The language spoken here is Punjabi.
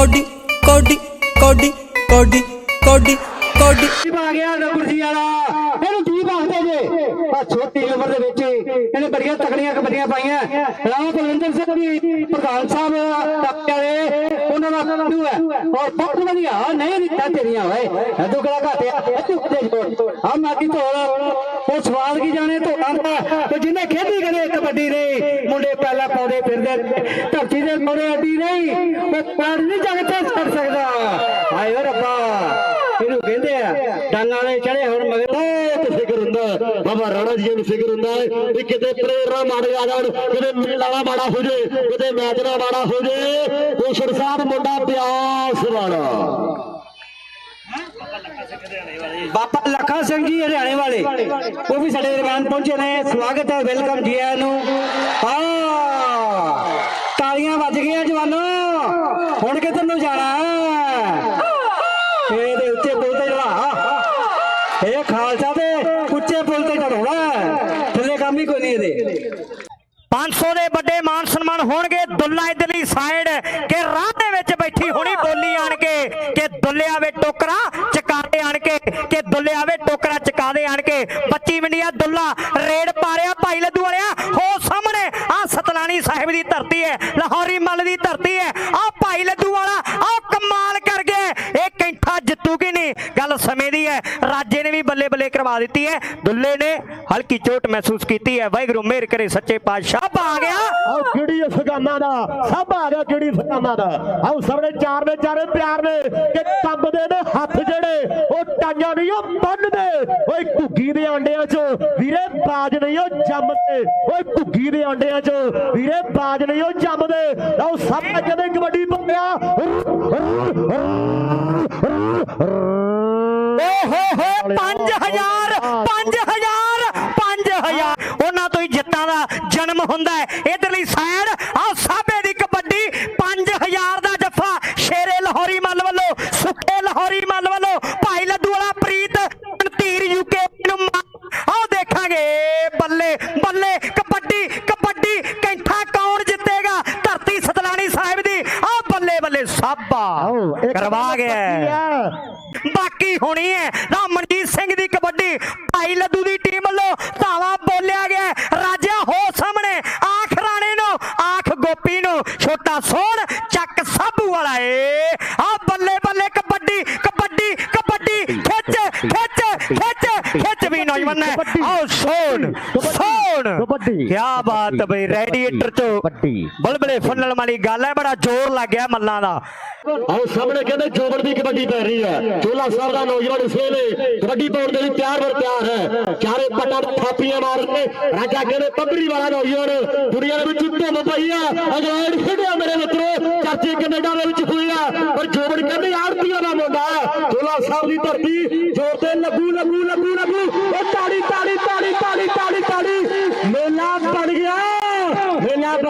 ਕੋਡੀ ਕੋਡੀ ਕੋਡੀ ਕੋਡੀ ਕੋਡੀ ਕੋਡੀ। ਦੀਪ ਆ ਗਿਆ ਨਗੁਰਜੀ ਵਾਲਾ। ਇਹਨੂੰ ਦੀਪ ਆਖਦੇ ਜੇ? ਆ ਛੋਟੀ ਉਮਰ ਦੇ ਵਿੱਚ ਇਹਨੇ ਬੜੀਆਂ ਤਕੜੀਆਂ ਕਬੱਡੀਆਂ ਪਾਈਆਂ। ਰਾਮ ਬਲਵਿੰਦਰ ਸਿੰਘ ਵੀ ਪ੍ਰਧਾਨ ਸਾਹਿਬ ਟੱਪ ਉਹਨਾਂ ਦਾ ਗੁਰੂ ਹੈ। ਔਰ ਬਹੁਤ ਵਧੀਆ ਨਹੀਂ ਦਿੱਤਾ ਤੇਰੀਆਂ, ਓਏ। ਅਦੂ ਕਿਹੜਾ ਘਾਟਿਆ ਤੂੰ ਦੇ ਜੋੜ ਆ ਮਾਗੀ ਧੋਲ ਉਹ ਸਵਾਦ ਕੀ ਜਾਣੇ ਧੋਲਾਂ ਦਾ? ਤੇ ਜਿਹਨੇ ਖੇਡੀ ਕਰੇ ਕਬੱਡੀ ਦੇ ਪਾਉਂਦੇ ਫਿਰਦੇ ਧਰਤੀ ਦੇ ਕੋਲੇ ਅੱਡੀ ਨਹੀਂ, ਉਹ ਪੈਰ ਨਹੀਂ ਜਗ ਤੇ ਛੱਡ ਸਕਦਾ। ਹਾਏ ਓ ਰੱਬਾ, ਇਹਨੂੰ ਕਹਿੰਦੇ ਆ, ਡੰਗ ਵਾਲੇ ਚੜੇ ਹੁਣ ਮਗਰ। ਤੇ ਫਿਕਰ ਹੁੰਦਾ, ਬਾਬਾ ਰਾਣਾ ਜੀ ਨੂੰ ਫਿਕਰ ਹੁੰਦਾ ਹੈ ਵੀ ਕਿਤੇ ਪ੍ਰੇਰਣਾ ਮਾੜੇ ਆ ਜਾਣ, ਕਿਤੇ ਮੇਲਾ ਮਾੜਾ ਹੋ ਜੇ, ਕਿਤੇ ਮੈਚ ਮਾੜਾ ਹੋ ਜੇ ਕੋਸ਼ਰ ਸਾਹਿਬ ਮੁੰਡਾ ਪਿਆਸ ਵਾਲਾ। ਬਾਬਾ ਲੱਖਾ ਸਿੰਘ ਜੀ ਹਰਿਆਣੇ ਵਾਲੇ, ਉਹ ਵੀ ਸਾਡੇ ਦਰਮਿਆਨ ਪਹੁੰਚੇ ਨੇ, ਸਵਾਗਤ ਹੈ, ਵੈਲਕਮ ਜੀ ਆਇਆਂ ਨੂੰ ਹਾਂ ਤਾਲੀਆਂ ਵੱਜ ਗਈਆਂ ਜਵਾਨੋ ਹੁਣ ਕਿੱਧਰ ਨੂੰ ਜਾਣਾ ਇਹਦੇ ਉੱਚੇ ਪੁਲ ਤੇ ਚੜਾ ਇਹ ਖਾਲਸਾ ਦੇ ਉੱਚੇ ਪੁਲ ਤੇ ਚੜਾਉਣਾ ਥੱਲੇ ਕੰਮ ਕੋਈ ਨਹੀਂ ਇਹਦੇ। 500 ਦੇ ਵੱਡੇ ਮਾਨ ਸਨਮਾਨ ਹੋਣਗੇ। ਦੁੱਲਾ ਇਧਰਲੀ ਸਾਈਡ ਕਿ ਰਾਹ ਦੇ ਵਿੱਚ ਬੈਠੀ ਹੋਣੀ ਬੋਲੀ ਆਣ ਕੇ, ਕਿ ਦੁੱਲਿਆ ਵੇ ਟੋਕਰਾ ਚਕਾਦੇ ਆਣ ਕੇ, ਕਿ ਦੁੱਲਿਆ ਵੇ ਟੋਕਰਾ ਚਕਾਦੇ ਆਣ ਕੇ। 25 ਮਿੰਟੀਆਂ ਦੁੱਲਾ ਰੇਡ ਪਾ ਰਿਹਾ ਭਾਈ ਲੱਦੂ ਵਾਲਿਆ। ਹੋ ਸਾਹਮਣੇ ਆ ਸਤਲਾਣੀ ਸਾਹਿਬ ਦੀ ਧਰਤੀ ਹੈ, ਲਾਹੌਰੀ ਮੱਲ ਦੀ ਧਰਤੀ ਹੈ। ਆ ਭਾਈ ਲੱਦੂ ਵਾਲਾ ਆ ਕਮਾਲ ਕਰ ਗਿਆ ਇਹ ਕੈਂਠਾ ਜਿੱਤੂ ਕਿ ਨਹੀਂ ਗੱਲ ਸਮੇਂ ਦੀ ਹੈ। ਰਾਜੇ ਨੇ ਵੀ ਬੱਲੇ ਬੱਲੇ ਕਰਵਾ ਦਿੱਤੀ ਹੈ। ਦੁੱਲੇ ਨੇ ਹਲਕੀ ਚੋਟ ਮਹਿਸੂਸ ਕੀਤੀ ਹੈ। ਵਾਹਿਗੁਰੂ ਮਿਹਰ ਕਰੇ ਸੱਚੇ ਪਾਤਸ਼ਾਹ। ਆ ਗਿਆ। ਆਓ ਕਿਹੜੀ ਅਫਗਾਨਾ ਦਾ? ਸਭ ਆ ਗਿਆ ਕਿਹੜੀ ਅਫਗਾਨਾ ਦਾ? ਆਓ ਸਾਹਮਣੇ ਚਾਰ ਨੇ, ਚਾਰੇ ਪਿਆਰ ਨੇ ਕਿ ਕੰਬਦੇ ਨੇ ਹੱਥ ਜਿਹੜੇ, ਉਹ ਟਾਂਗਾਂ ਨਹੀਂ, ਉਹ ਬੰਨਦੇ ਓਏ ਘੁੱਗੀ ਦੇ ਆਂਡਿਆਂ 'ਚ ਵੀਰੇ ਬਾਜ ਨਹੀਂ, ਉਹ ਜੰਮਦੇ ਓਏ ਘੁੱਗੀ ਦੇ ਆਂਡਿਆਂ 'ਚ ਵੀਰੇ ਬਾਜ ਨਹੀਂ, ਉਹ ਜੰਮਦੇ ਆਓ ਸਾਹਮਣੇ ਕਹਿੰਦੇ ਕਬੱਡੀ ਪੰਮਿਆ ਓ ਹੋ 5000 5000 5000 ਉਹਨਾਂ ਤੋਂ ਹੀ ਜਿੱਤਾਂ ਦਾ ਜਨਮ ਹੁੰਦਾ ਹੈ। ਇਧਰਲੀ ਸਾਈਡ ਆ ਸਾਬੇ ਦੀ ਕਬੱਡੀ 5000 ਦਾ ਜੱਫਾ। ਸ਼ੇਰੇ ਲਾਹੌਰੀ ਮੱਲ ਵੱਲੋਂ, ਸੁੱਖੇ ਲਾਹੌਰੀ ਮੱਲ ਵੱਲੋਂ, ਭਾਈ ਲੱਦੂ ਵਾਲਾ ਪ੍ਰੀਤ, ਧੀਰ ਯੂਕੇ ਨੂੰ ਆਓ ਦੇਖਾਂਗੇ, ਬੱਲੇ ਬੱਲੇ ਕਬੱਡੀ ਕਬੱਡੀ ਕੈਂਠਾ ਕੌਣ ਜਿੱਤੇਗਾ ਧਰਤੀ ਸਤਲਾਣੀ ਸਾਹਿਬ ਦੀ ਆ ਬੱਲੇ ਇੱਕ ਕਰਵਾ ਗਿਆ। ਬਾਕੀ ਹੋਣੀ ਹੈ ਨਾ ਮਨਜੀਤ ਸਿੰਘ ਦੀ ਕਬੱਡੀ। ਭਾਈ ਲੱਡੂ ਦੀ ਟੀਮ ਵੱਲੋਂ ਧਾਵਾ ਬੋਲਿਆ ਗਿਆ ਹੈ। ਰਾਜਾ ਹੋ ਸਾਹਮਣੇ ਆਖ ਰਾਣੇ ਨੂੰ ਆਖ ਗੋਪੀ ਨੂੰ ਛੋਟਾ ਸੋਹਣ ਚੱਕ ਸਾਬੂ ਵਾਲਾ ਏ ਆ ਬੱਲੇ ਬੱਲੇ ਕਬੱਡੀ ਕਬੱਡੀ ਕਬੱਡੀ ਖਿੱਚ ਖਿੱਚ ਖਿੱਚ ਖਿੱਚ ਆਓ ਸੋਹਣ ਸੋਹਣ ਕਬੱਡੀ। ਕੀ ਬਾਤ ਬਈ ਰੈਡੀਏਟਰ ਚੋਂ ਕਬੱਡੀ। ਬਲਬਲੇ ਫੁੱਲਣ ਵਾਲੀ ਗੱਲ ਹੈ ਬੜਾ ਜ਼ੋਰ ਲੱਗ ਗਿਆ ਮੱਲਾਂ ਦਾ। ਆਓ ਸਾਹਮਣੇ ਕਹਿੰਦੇ ਜੋਬਨ ਦੀ ਕਬੱਡੀ ਪੈ ਰਹੀ ਹੈ। ਚੋਲਾ ਸਾਹਿਬ ਦਾ ਨੌਜਵਾਨ ਇਸੇ ਨੇ ਕਬੱਡੀ ਪਾਉਣ ਦੇ ਲਈ ਤਿਆਰ ਵਰ ਤਿਆਰ ਹੈ। ਚਾਰੇ ਪਟਾ ਥਾਪੀਆਂ ਮਾਰ ਕੇ ਰਾਜਾ ਕਹਿੰਦੇ ਪੱਧਰੀ ਵਾਲਾ ਨੌਜਵਾਨ। ਦੁਨੀਆ ਦੇ ਵਿੱਚ ਧੁੰਮ ਪਈ ਆ ਅਗਲੈਂਡ ਖੇਡਿਆ ਮੇਰੇ ਮਿੱਤਰੋ। ਚਰਚੇ ਕੈਨੇਡਾ ਦੇ ਵਿੱਚ ਹੋਈ ਆ ਪਰ ਜੋਬਨ ਕਹਿੰਦੇ ਆੜਤੀਆਂ ਦਾ ਮੁੰਡਾ ਚੋਲਾ ਸਾਹਿਬ ਦੀ ਧਰਤੀ ਜੋਰ ਤੇ ਲੱਗੂ ਲੱਗੂ ਲੱਗੂ ਲੱਗੂ।